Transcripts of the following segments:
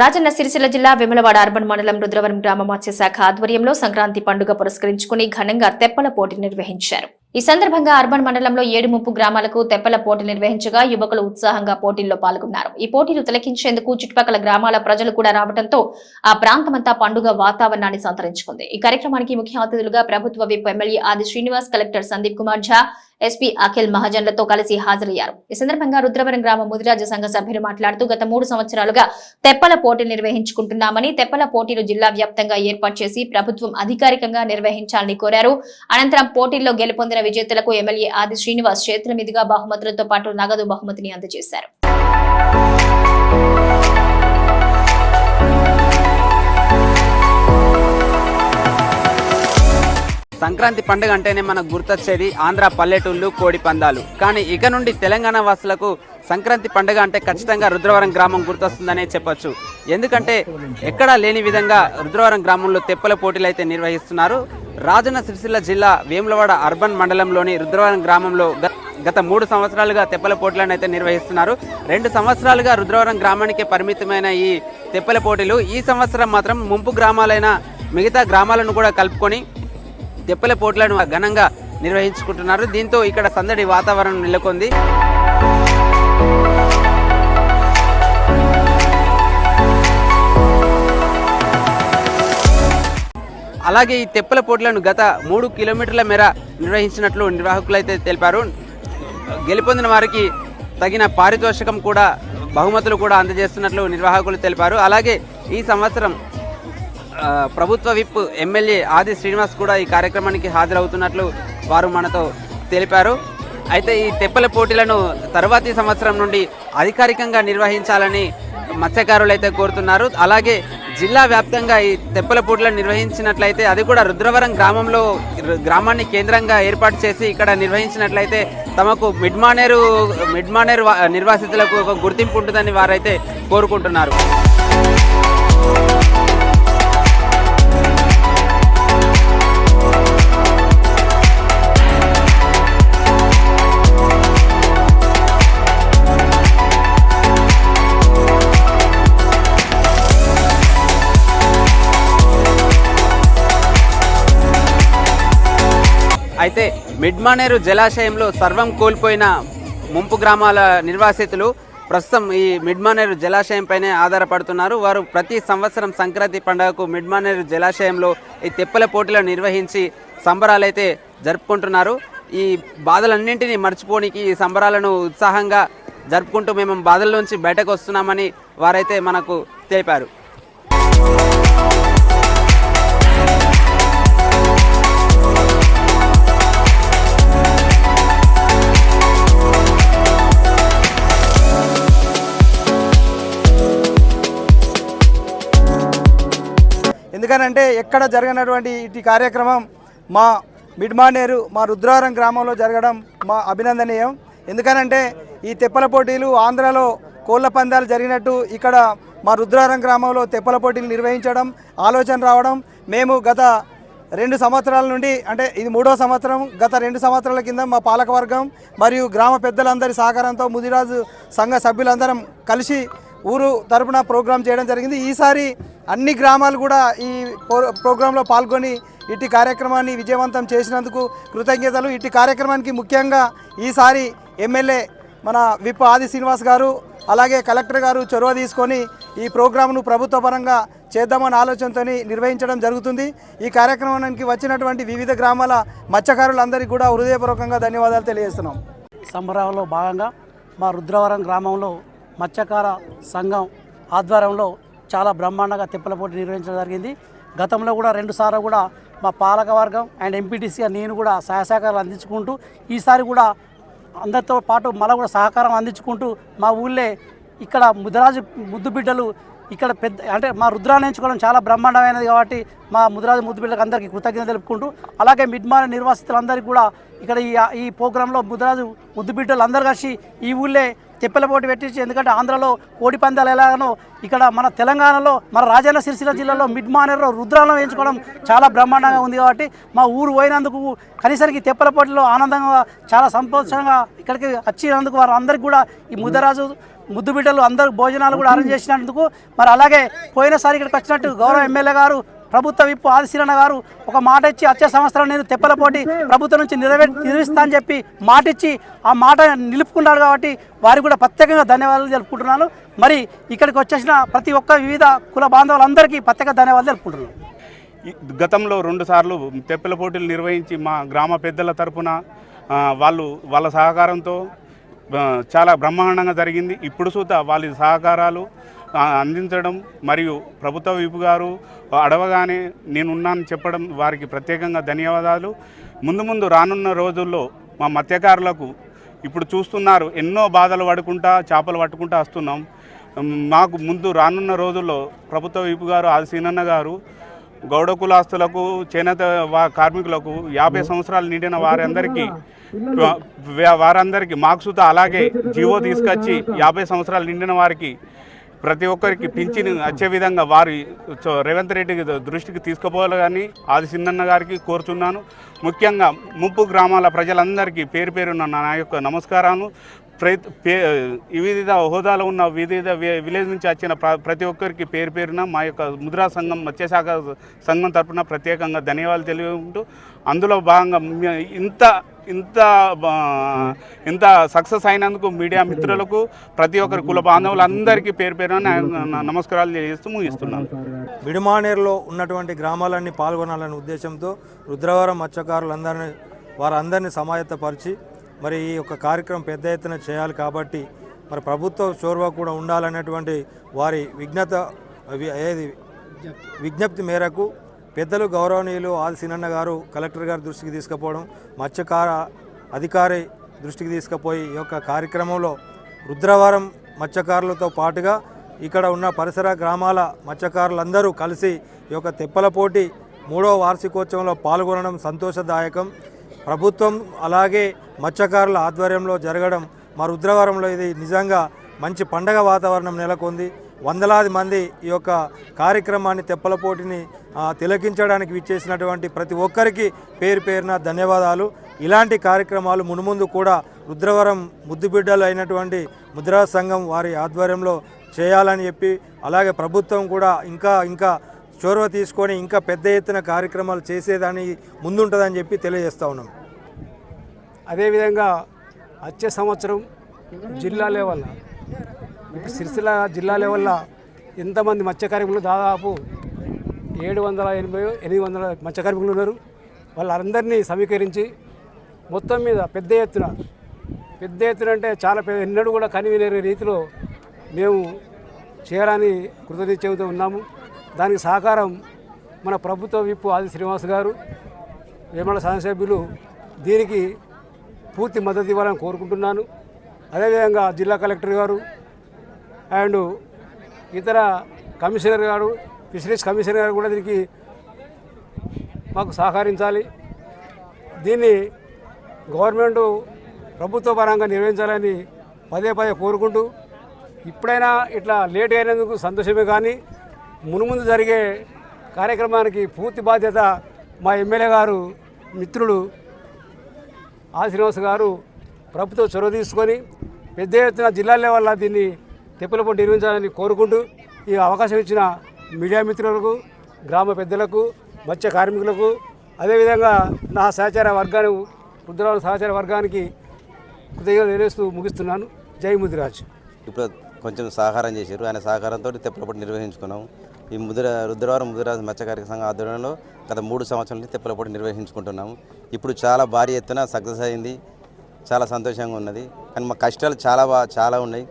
రాజన్న సిరిసిల్ల జిల్లా విమలవాడ అర్బన్ మండలం రుద్రవరం గ్రామ మత్స్యశాఖ ఆధ్వర్యంలో సంక్రాంతి పండుగ పురస్కరించుకుని ఘనంగా తెప్పల పోటీ నిర్వహించారు. ఈ సందర్భంగా అర్బన్ మండలంలో ఏడు ముప్పు గ్రామాలకు తెప్పల పోటీ నిర్వహించగా యువకులు ఉత్సాహంగా పోటీల్లో పాల్గొన్నారు. ఈ పోటీలు తిలకించేందుకు చుట్టుపక్కల గ్రామాల ప్రజలు కూడా రావడంతో ఆ ప్రాంతమంతా పండుగ వాతావరణాన్ని సంతరించుకుంది. ఈ కార్యక్రమానికి ముఖ్య అతిథులుగా ప్రభుత్వ whip MLA Adi Srinivas collector Sandeep Kumar Jha SP Akhil మహాజన్లతో కలిసి హాజరయ్యారు. ఈ సందర్భంగా రుద్రవరం గ్రామ ముదిరాజ సంఘ సభ్యులు మాట్లాడుతూ గత మూడు సంవత్సరాలుగా తెప్పల పోటీలు నిర్వహించుకుంటున్నామని తెప్పల పోటీలు జిల్లా వ్యాప్తంగా ఏర్పాటు చేసి ప్రభుత్వం అధికారికంగా నిర్వహించాలని కోరారు. అనంతరం పోటీల్లో గెలుపొందిన విజేతలకు ఎమ్మెల్యే ఆది శ్రీనివాస్ చేతుల మీదుగా బహుమతులతో పాటు నగదు బహుమతిని అందజేశారు. సంక్రాంతి పండుగ అంటేనే మనకు గుర్తొచ్చేది ఆంధ్ర పల్లెటూళ్ళు కోడి పందాలు. కానీ ఇక నుండి తెలంగాణ వాసులకు సంక్రాంతి పండుగ అంటే ఖచ్చితంగా రుద్రవరం గ్రామం గుర్తొస్తుందనే చెప్పొచ్చు. ఎందుకంటే ఎక్కడా లేని విధంగా రుద్రవరం గ్రామంలో తెప్పల పోటీలు అయితే నిర్వహిస్తున్నారు. రాజన్న సిరిసిల్ల జిల్లా వేములవాడ అర్బన్ మండలంలోని రుద్రవరం గ్రామంలో గత మూడు సంవత్సరాలుగా తెప్పల పోటీలను అయితే నిర్వహిస్తున్నారు. రెండు సంవత్సరాలుగా రుద్రవరం గ్రామానికే పరిమితమైన ఈ తెప్పల పోటీలు. ఈ సంవత్సరం మాత్రం ముంపు గ్రామాలైన మిగతా గ్రామాలను కూడా కలుపుకొని తెప్పల పోట్లను ఘనంగా నిర్వహించుకుంటున్నారు. దీంతో ఇక్కడ సందడి వాతావరణం నెలకొంది. అలాగే ఈ తెప్పల పోట్లను గత మూడు కిలోమీటర్ల మేర నిర్వహించినట్లు నిర్వాహకులైతే తెలిపారు. గెలుపొందిన వారికి తగిన పారితోషికం కూడా బహుమతులు కూడా అందజేస్తున్నట్లు నిర్వాహకులు తెలిపారు. అలాగే ఈ సంవత్సరం ప్రభుత్వ విప్ ఎమ్మెల్యే ఆది శ్రీనివాస్ కూడా ఈ కార్యక్రమానికి హాజరవుతున్నట్లు వారు మనతో తెలిపారు. అయితే ఈ తెప్పల పోటీలను తర్వాతి సంవత్సరం నుండి అధికారికంగా నిర్వహించాలని మత్స్యకారులు అయితే కోరుతున్నారు. అలాగే జిల్లా వ్యాప్తంగా ఈ తెప్పల పోటీలను నిర్వహించినట్లయితే అది కూడా రుద్రవరం గ్రామంలో గ్రామాన్ని కేంద్రంగా ఏర్పాటు చేసి ఇక్కడ నిర్వహించినట్లయితే తమకు మిడ్మానేరు మిడ్మానేరు నిర్వాసితులకు ఒక గుర్తింపు ఉంటుందని వారైతే కోరుకుంటున్నారు. మిడ్మానేరు జలాశయంలో సర్వం కోల్పోయిన ముంపు గ్రామాల నిర్వాసితులు ప్రస్తుతం ఈ మిడ్మానేరు జలాశయం పైనే ఆధారపడుతున్నారు. వారు ప్రతి సంవత్సరం సంక్రాంతి పండుగకు మిడ్మానేరు జలాశయంలో ఈ తెప్పల పోటీలు నిర్వహించి సంబరాలైతే జరుపుకుంటున్నారు. ఈ బాధలన్నింటినీ మర్చిపోనికి ఈ సంబరాలను ఉత్సాహంగా జరుపుకుంటూ మేము బాధల నుంచి బయటకు వస్తున్నామని వారైతే మనకు తెలిపారు. ఎందుకనంటే ఎక్కడ జరగనటువంటి ఇటు కార్యక్రమం మా మిడ్మానేరు మా రుద్రవరం గ్రామంలో జరగడం మా అభినందనీయం. ఎందుకనంటే ఈ తెప్పల పోటీలు ఆంధ్రాలో కోళ్ళ పందాలు జరిగినట్టు ఇక్కడ మా రుద్రవరం గ్రామంలో తెప్పల పోటీలు నిర్వహించడం ఆలోచన రావడం మేము గత రెండు సంవత్సరాల నుండి అంటే ఇది మూడో సంవత్సరం గత రెండు సంవత్సరాల కింద మా పాలకవర్గం మరియు గ్రామ పెద్దలందరి సహకారంతో ముదిరాజు సంఘ సభ్యులందరం కలిసి ఊరు తరపున ప్రోగ్రాం చేయడం జరిగింది. ఈసారి అన్ని గ్రామాలు కూడా ఈ ప్రో- ప్రోగ్రాంలో పాల్గొని ఇట్టి కార్యక్రమాన్ని విజయవంతం చేసినందుకు కృతజ్ఞతలు. ఇట్టి కార్యక్రమానికి ముఖ్యంగా ఈసారి ఎమ్మెల్యే మన విప్ ఆది శ్రీనివాస్ గారు అలాగే కలెక్టర్ గారు చొరవ తీసుకొని ఈ ప్రోగ్రాంను ప్రభుత్వ పరంగా చేద్దామన్న ఆలోచనతో నిర్వహించడం జరుగుతుంది. ఈ కార్యక్రమానికి వచ్చినటువంటి వివిధ గ్రామాల మత్స్యకారులందరికీ కూడా హృదయపూర్వకంగా ధన్యవాదాలు తెలియజేస్తున్నాం. సంబరాల్లో భాగంగా మా రుద్రవరం గ్రామంలో మత్స్యకార సంఘం ఆధ్వర్యంలో చాలా బ్రహ్మాండంగా తిప్పల పోటీ నిర్వహించడం జరిగింది. గతంలో కూడా రెండుసార్లు కూడా మా పాలకవర్గం అండ్ ఎంపీటీసీగా నేను కూడా సహాయ సహకారాలు అందించుకుంటూ ఈసారి కూడా అందరితో పాటు మళ్ళీ కూడా సహకారం అందించుకుంటూ మా ఊళ్ళే ఇక్కడ ముదిరాజు ముద్దు బిడ్డలు ఇక్కడ పెద్ద అంటే మా రుద్రాన్ని ఎంచుకోవడం చాలా బ్రహ్మాండమైనది కాబట్టి మా ముదిరాజు ముద్దు బిడ్డలకు అందరికీ కృతజ్ఞత తెలుపుకుంటూ అలాగే మిడ్మాన నిర్వాసితులందరికీ కూడా ఇక్కడ ఈ ఈ ప్రోగ్రాంలో ముదిరాజు ముద్దు బిడ్డలు అందరు కలిసి ఈ ఊళ్ళే తెప్పల పోటీ పెట్టించి ఎందుకంటే ఆంధ్రలో కోడి పందాలు ఎలాగనో ఇక్కడ మన తెలంగాణలో మన రాజన్న సిరిసిల్ల జిల్లాలో మిడ్ మానేర్లో రుద్రాలను వేయించుకోవడం చాలా బ్రహ్మాండంగా ఉంది కాబట్టి మా ఊరు పోయినందుకు కనీసానికి తెప్పల పోటీలో ఆనందంగా చాలా సంతోషంగా ఇక్కడికి వచ్చినందుకు వారందరికీ కూడా ఈ ముద్దరాజు ముద్దు బిడ్డలు అందరూ భోజనాలు కూడా అరేంజ్ చేసినందుకు మరి అలాగే పోయినసారి ఇక్కడికి వచ్చినట్టు గౌరవ ఎమ్మెల్యే గారు ప్రభుత్వ విప్పు ఆదిశీలన గారు ఒక మాట ఇచ్చి వచ్చే సంవత్సరం నేను తెప్పలపోటీ ప్రభుత్వం నుంచి నెరవే నిర్వహిస్తా అని చెప్పి మాట ఇచ్చి ఆ మాట నిలుపుకున్నాడు కాబట్టి వారికి కూడా ప్రత్యేకంగా ధన్యవాదాలు తెలుపుకుంటున్నాను. మరి ఇక్కడికి వచ్చేసిన ప్రతి ఒక్క వివిధ కుల బాంధవులందరికీ ప్రత్యేక ధన్యవాదాలు తెలుపుకుంటున్నాను. గతంలో రెండుసార్లు తెప్పల పోటీలు నిర్వహించి మా గ్రామ పెద్దల తరపున వాళ్ళు వాళ్ళ సహకారంతో చాలా బ్రహ్మాండంగా జరిగింది. ఇప్పుడు సుత వాళ్ళ సహకారాలు అందించడం మరియు ప్రభుత్వ విపు గారు అడవగానే నేనున్నాను చెప్పడం వారికి ప్రత్యేకంగా ధన్యవాదాలు. ముందు ముందు రానున్న రోజుల్లో మా మత్స్యకారులకు ఇప్పుడు చూస్తున్నారు ఎన్నో బాధలు పడుకుంటా చేపలు పట్టుకుంటా వస్తున్నాం. మాకు ముందు రానున్న రోజుల్లో ప్రభుత్వ విపు గారు ఆదిశీనన్న గారు గౌడ కులాస్తులకు చేనేత వా కార్మికులకు యాభై సంవత్సరాలు నిండిన వారందరికీ వారందరికీ మాక్సుతో అలాగే జీవో తీసుకొచ్చి యాభై సంవత్సరాలు నిండిన వారికి ప్రతి ఒక్కరికి పింఛన్ వచ్చే విధంగా వారి రేవంత్ రెడ్డి దృష్టికి తీసుకుపోవాలని ఆది సిన్నన్న గారికి కోరుతున్నాను ముఖ్యంగా ముప్పు గ్రామాల ప్రజలందరికీ పేరు పేరున్న నా యొక్క నమస్కారాలు. ప్రతి పే వివిధ హోదాలో ఉన్న వివిధ విలేజ్ నుంచి వచ్చిన ప్ర ప్రతి ఒక్కరికి పేరు పేరున మా యొక్క ముద్రా సంఘం మత్స్యశాఖ సంఘం తరఫున ప్రత్యేకంగా ధన్యవాదాలు తెలియకుంటూ అందులో భాగంగా ఇంత ఇంత ఇంత సక్సెస్ అయినందుకు మీడియా మిత్రులకు ప్రతి ఒక్కరి కుల బాంధవులందరికీ పేరు పేరు నమస్కారాలు తెలియజేస్తూ ముగిస్తున్నాను. విడుమానేరులో ఉన్నటువంటి గ్రామాలన్నీ పాల్గొనాలనే ఉద్దేశంతో రుద్రవరం మత్స్యకారులందరినీ వారందరినీ సమాయత్తపరిచి మరి ఈ యొక్క కార్యక్రమం పెద్ద ఎత్తున చేయాలి కాబట్టి మరి ప్రభుత్వ చొరవ కూడా ఉండాలనేటువంటి వారి విజ్ఞత ఏది విజ్ఞప్తి మేరకు పెద్దలు గౌరవనీయులు ఆది సినన్న గారు కలెక్టర్ గారి దృష్టికి తీసుకుపోవడం మత్స్యకార అధికారి దృష్టికి తీసుకుపోయి ఈ యొక్క కార్యక్రమంలో రుద్రవరం మత్స్యకారులతో పాటుగా ఇక్కడ ఉన్న పరిసర గ్రామాల మత్స్యకారులందరూ కలిసి ఈ యొక్క తెప్పల పోటీ మూడో వార్షికోత్సవంలో పాల్గొనడం సంతోషదాయకం. ప్రభుత్వం అలాగే మత్స్యకారుల ఆధ్వర్యంలో జరగడం మా రుద్రవరంలో ఇది నిజంగా మంచి పండగ వాతావరణం నెలకొంది. వందలాది మంది ఈ యొక్క కార్యక్రమాన్ని తెప్పలపోటిని తిలకించడానికి విచ్చేసినటువంటి ప్రతి ఒక్కరికి పేరు పేరున ధన్యవాదాలు. ఇలాంటి కార్యక్రమాలు మునుముందు కూడా రుద్రవరం ముద్దుబిడ్డలు అయినటువంటి ముద్రా సంఘం వారి ఆధ్వర్యంలో చేయాలని చెప్పి అలాగే ప్రభుత్వం కూడా ఇంకా ఇంకా చొరవ తీసుకొని ఇంకా పెద్ద ఎత్తున కార్యక్రమాలు చేసేదానికి ముందుంటుందని చెప్పి తెలియజేస్తా ఉన్నాం. అదేవిధంగా వచ్చే సంవత్సరం జిల్లా లెవెల్. ఇప్పుడు సిరిసిల్ల జిల్లా లెవెల్లో ఎంతమంది మత్స్య కార్మికులు దాదాపు ఏడు వందల ఎనభై ఎనిమిది వందల మత్స్య కార్మికులు ఉన్నారు. వాళ్ళందరినీ సమీకరించి మొత్తం మీద పెద్ద ఎత్తున పెద్ద ఎత్తున అంటే చాలా పెద్ద ఎన్నడూ కూడా కనివిలేని రీతిలో మేము చేయాలని చెబుతూ ఉన్నాము. దానికి సహకారం మన ప్రభుత్వ విప్పు ఆది శ్రీనివాస్ గారు వేమల శాసనసభ్యులు దీనికి పూర్తి మద్దతు ఇవ్వాలని కోరుకుంటున్నాను. అదేవిధంగా జిల్లా కలెక్టర్ గారు అండ్ ఇతర కమిషనర్ గారు ఫిషరీస్ కమిషనర్ గారు కూడా దీనికి మాకు సహకరించాలి. దీన్ని గవర్నమెంట్ ప్రభుత్వ పరంగా నిర్వహించాలని పదే పదే కోరుకుంటూ ఇప్పుడైనా ఇట్లా లేట్ అయినందుకు సంతోషమే కానీ మునుముందు జరిగే కార్యక్రమానికి పూర్తి బాధ్యత మా ఎమ్మెల్యే గారు మిత్రులు ఆ శ్రీనివాస్ గారు ప్రభుత్వం చొరవ తీసుకొని పెద్ద ఎత్తున జిల్లా లెవెల్లో దీన్ని తెప్పలపూట నిర్వహించాలని కోరుకుంటూ ఈ అవకాశం ఇచ్చిన మీడియా మిత్రులకు గ్రామ పెద్దలకు మత్స్య కార్మికులకు అదేవిధంగా నా సహచార వర్గాన్ని రుద్రవరం సహచార వర్గానికి కృతజ్ఞతలు తెలియస్తూ ముగిస్తున్నాను. జై ముదిరాజ్. ఇప్పుడు కొంచెం సహకారం చేశారు. ఆయన సహకారంతో తెప్పలపొడి నిర్వహించుకున్నాం. ఈ ముద్ర రుద్రవరం ముదిరాజు మత్స్యకారిక సంఘం ఆధ్వర్యంలో గత మూడు సంవత్సరాల నుంచి తెప్పలపొడి నిర్వహించుకుంటున్నాము. ఇప్పుడు చాలా భారీ ఎత్తున సక్సెస్ అయింది. చాలా సంతోషంగా ఉన్నది. కానీ మా కష్టాలు చాలా బా చాలా ఉన్నాయి.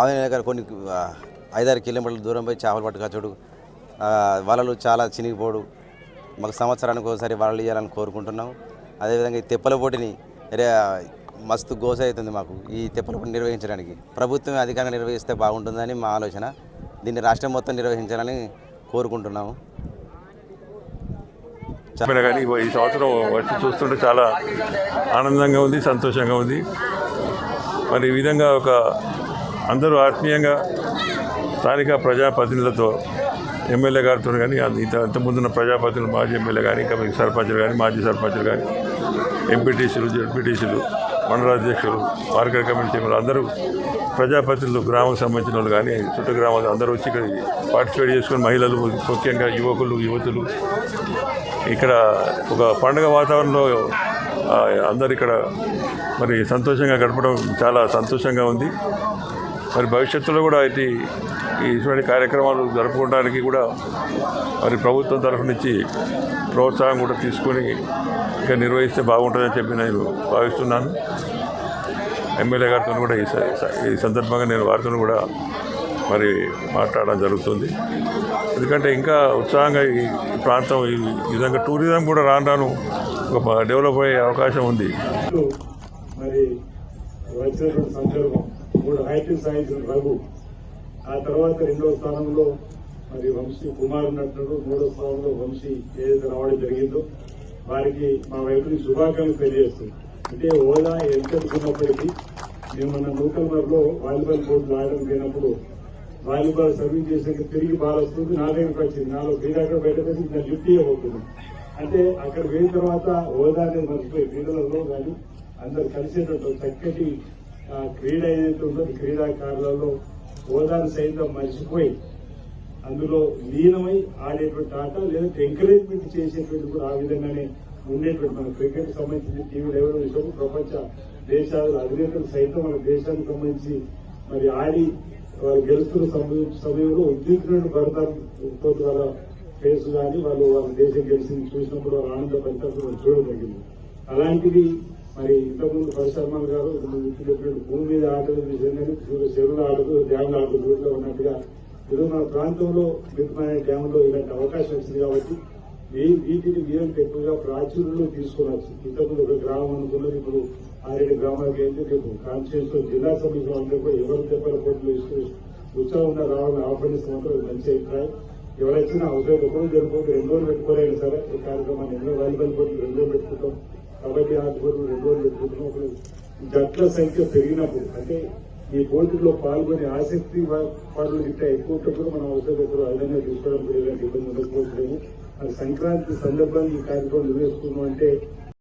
ఆమె దగ్గర కొన్ని ఐదారు కిలోమీటర్ల దూరం పోయి చేపలు పట్టుకొచ్చుడు వలలు చాలా చినిగిపోడు. మాకు సంవత్సరానికి ఒకసారి వలలు ఇవ్వాలని కోరుకుంటున్నాం. అదేవిధంగా ఈ తెప్పల పోటీని రే మస్తు గోస అవుతుంది మాకు ఈ తెప్పల పోటీ నిర్వహించడానికి. ప్రభుత్వం అధికంగా నిర్వహిస్తే బాగుంటుందని మా ఆలోచన. దీన్ని రాష్ట్రం మొత్తం నిర్వహించాలని కోరుకుంటున్నాము. కానీ ఈ సంవత్సరం వచ్చి చూస్తుంటే చాలా ఆనందంగా ఉంది సంతోషంగా ఉంది. మరి ఈ విధంగా ఒక అందరూ ఆత్మీయంగా స్థానిక ప్రజాప్రతినిధులతో ఎమ్మెల్యే గారితో కానీ ఇంత ఇంతకుముందున్న ప్రజాప్రతినిధులు మాజీ ఎమ్మెల్యే కానీ ఇంకా మీకు సర్పంచులు కానీ మాజీ సర్పంచులు కానీ ఎంపీటీసీలు జడ్పీటీసీలు మండలాధ్యక్షులు మార్కెట్ కమిటీ చైర్మన్ అందరూ ప్రజాప్రతినిధులు గ్రామం సంబంధించిన వాళ్ళు కానీ చుట్టూ గ్రామాలు అందరూ వచ్చి ఇక్కడ పార్టిసిపేట్ చేసుకుని మహిళలు ముఖ్యంగా యువకులు యువతులు. ఇక్కడ ఒక పండుగ వాతావరణంలో అందరు ఇక్కడ మరి సంతోషంగా గడపడం చాలా సంతోషంగా ఉంది. మరి భవిష్యత్తులో కూడా ఇది ఇటువంటి కార్యక్రమాలు జరుపుకోవడానికి కూడా మరి ప్రభుత్వం తరఫు నుంచి ప్రోత్సాహం కూడా తీసుకొని ఇంకా నిర్వహిస్తే బాగుంటుందని చెప్పి నేను భావిస్తున్నాను. ఎమ్మెల్యే గారితో కూడా ఈ స- ఈ సందర్భంగా నేను వారితో కూడా మరి మాట్లాడడం జరుగుతుంది. ఎందుకంటే ఇంకా ఉత్సాహంగా ఈ ప్రాంతం ఈ విధంగా టూరిజం కూడా రాను రాను ఒక డెవలప్ అయ్యే అవకాశం ఉంది. మరి వచ్చినటువంటి సందర్భం మూడు హైట్లు సాధించిన రఘు ఆ తర్వాత రెండో స్థానంలో మరి వంశీ కుమార్ ఉన్నట్టు మూడో స్థానంలో వంశీ ఏదైతే రావడం జరిగిందో వారికి మా వైపు నుంచి శుభాకాంక్షలు తెలియజేస్తుంది. అంటే హోదా ఎంతకున్నప్పటికీ మేము మన నూకల్మర్లో వాలీబాల్ కోర్టు ఆడడం పోయినప్పుడు వాలీబాల్ సర్వీస్ చేసాక తిరిగి బాల్ వస్తుంది నా దగ్గరకు వచ్చింది నాలో క్రీడాకారు బయటకు వచ్చి నా లిఫ్ట్ ఇవ్వబోతున్నాను అంటే అక్కడ పోయిన తర్వాత హోదా అనేది మర్చిపోయి క్రీడలలో కానీ అందరు కలిసేటట్టు చక్కటి క్రీడ ఏదైతే ఉందో క్రీడాకారులలో హోదాను సైతం మర్చిపోయి అందులో లీనమై ఆడేటువంటి ఆట లేదంటే ఎంకరేజ్మెంట్ చేసేటువంటి కూడా ఆ విధంగానే ఉండేటువంటి మన క్రికెట్ సంబంధించిన టీవీ లెవెల్ విషయం ప్రపంచ దేశాల అధినేతలు సైతం మన దేశానికి సంబంధించి మరి ఆడి వాళ్ళు గెలుస్తున్న సమయంలో ఉద్యోగులను భరతాతో వాళ్ళ ఫేస్ కానీ వాళ్ళు వాళ్ళ దేశం గెలిచింది చూసినప్పుడు వాళ్ళ ఆనంద పరిస్థితులు చూడదగింది అలాంటిది మరి ఇంతకుముందు పరిశ్రమలు గారు చెప్పినట్టు భూమి మీద ఆటలు చెరువుల ఆటలు డ్యాముల ఆటలు ఊరిలో ఉన్నట్టుగా ఈరోజు మన ప్రాంతంలో మితమైన డ్యాములో ఇలాంటి అవకాశం వచ్చింది కాబట్టి వీటిని వీరంటే ఎక్కువగా ప్రాచుర్యంలో తీసుకురావచ్చు. ఇంతకుముందు ఒక గ్రామం అనుకున్నది ఇప్పుడు ఆరేడు గ్రామాలకు అయితే రేపు కాన్స్టిట్యూషన్ జిల్లా సమితిలో అందరూ కూడా ఎవరు చెప్పారు పోటీలు ఇస్తూ ఉత్సాహంగా రావాలని ఆహ్వానిస్తున్నప్పుడు మంచి అభిప్రాయం. ఎవరైనా అవసరం ఒకరోజు జరుపుకుంటూ రెండు రోజులు పెట్టుకోలేదు సరే ఈ కార్యక్రమాన్ని ఎన్నో వాలీబాల్ పోటీలు రెండు రోజులు పెట్టుకుంటాం. కబడ్డీ ఆట రెండు రోజులు పెట్టుకుంటున్నాం జట్ల సంఖ్య పెరిగినప్పుడు అంటే ఈ పోటీల్లో పాల్గొనే ఆసక్తి పనులు ఇట్లా ఎక్కువ ఉన్నప్పుడు మనం అవసరం ఒకరు అదనంగా తీసుకోవడం కూడా ఇబ్బంది ఉండకపోవచ్చులేము సంక్రాంతి సందర్భంగా ఈ కార్యక్రమం నిర్వహిస్తున్నాం అంటే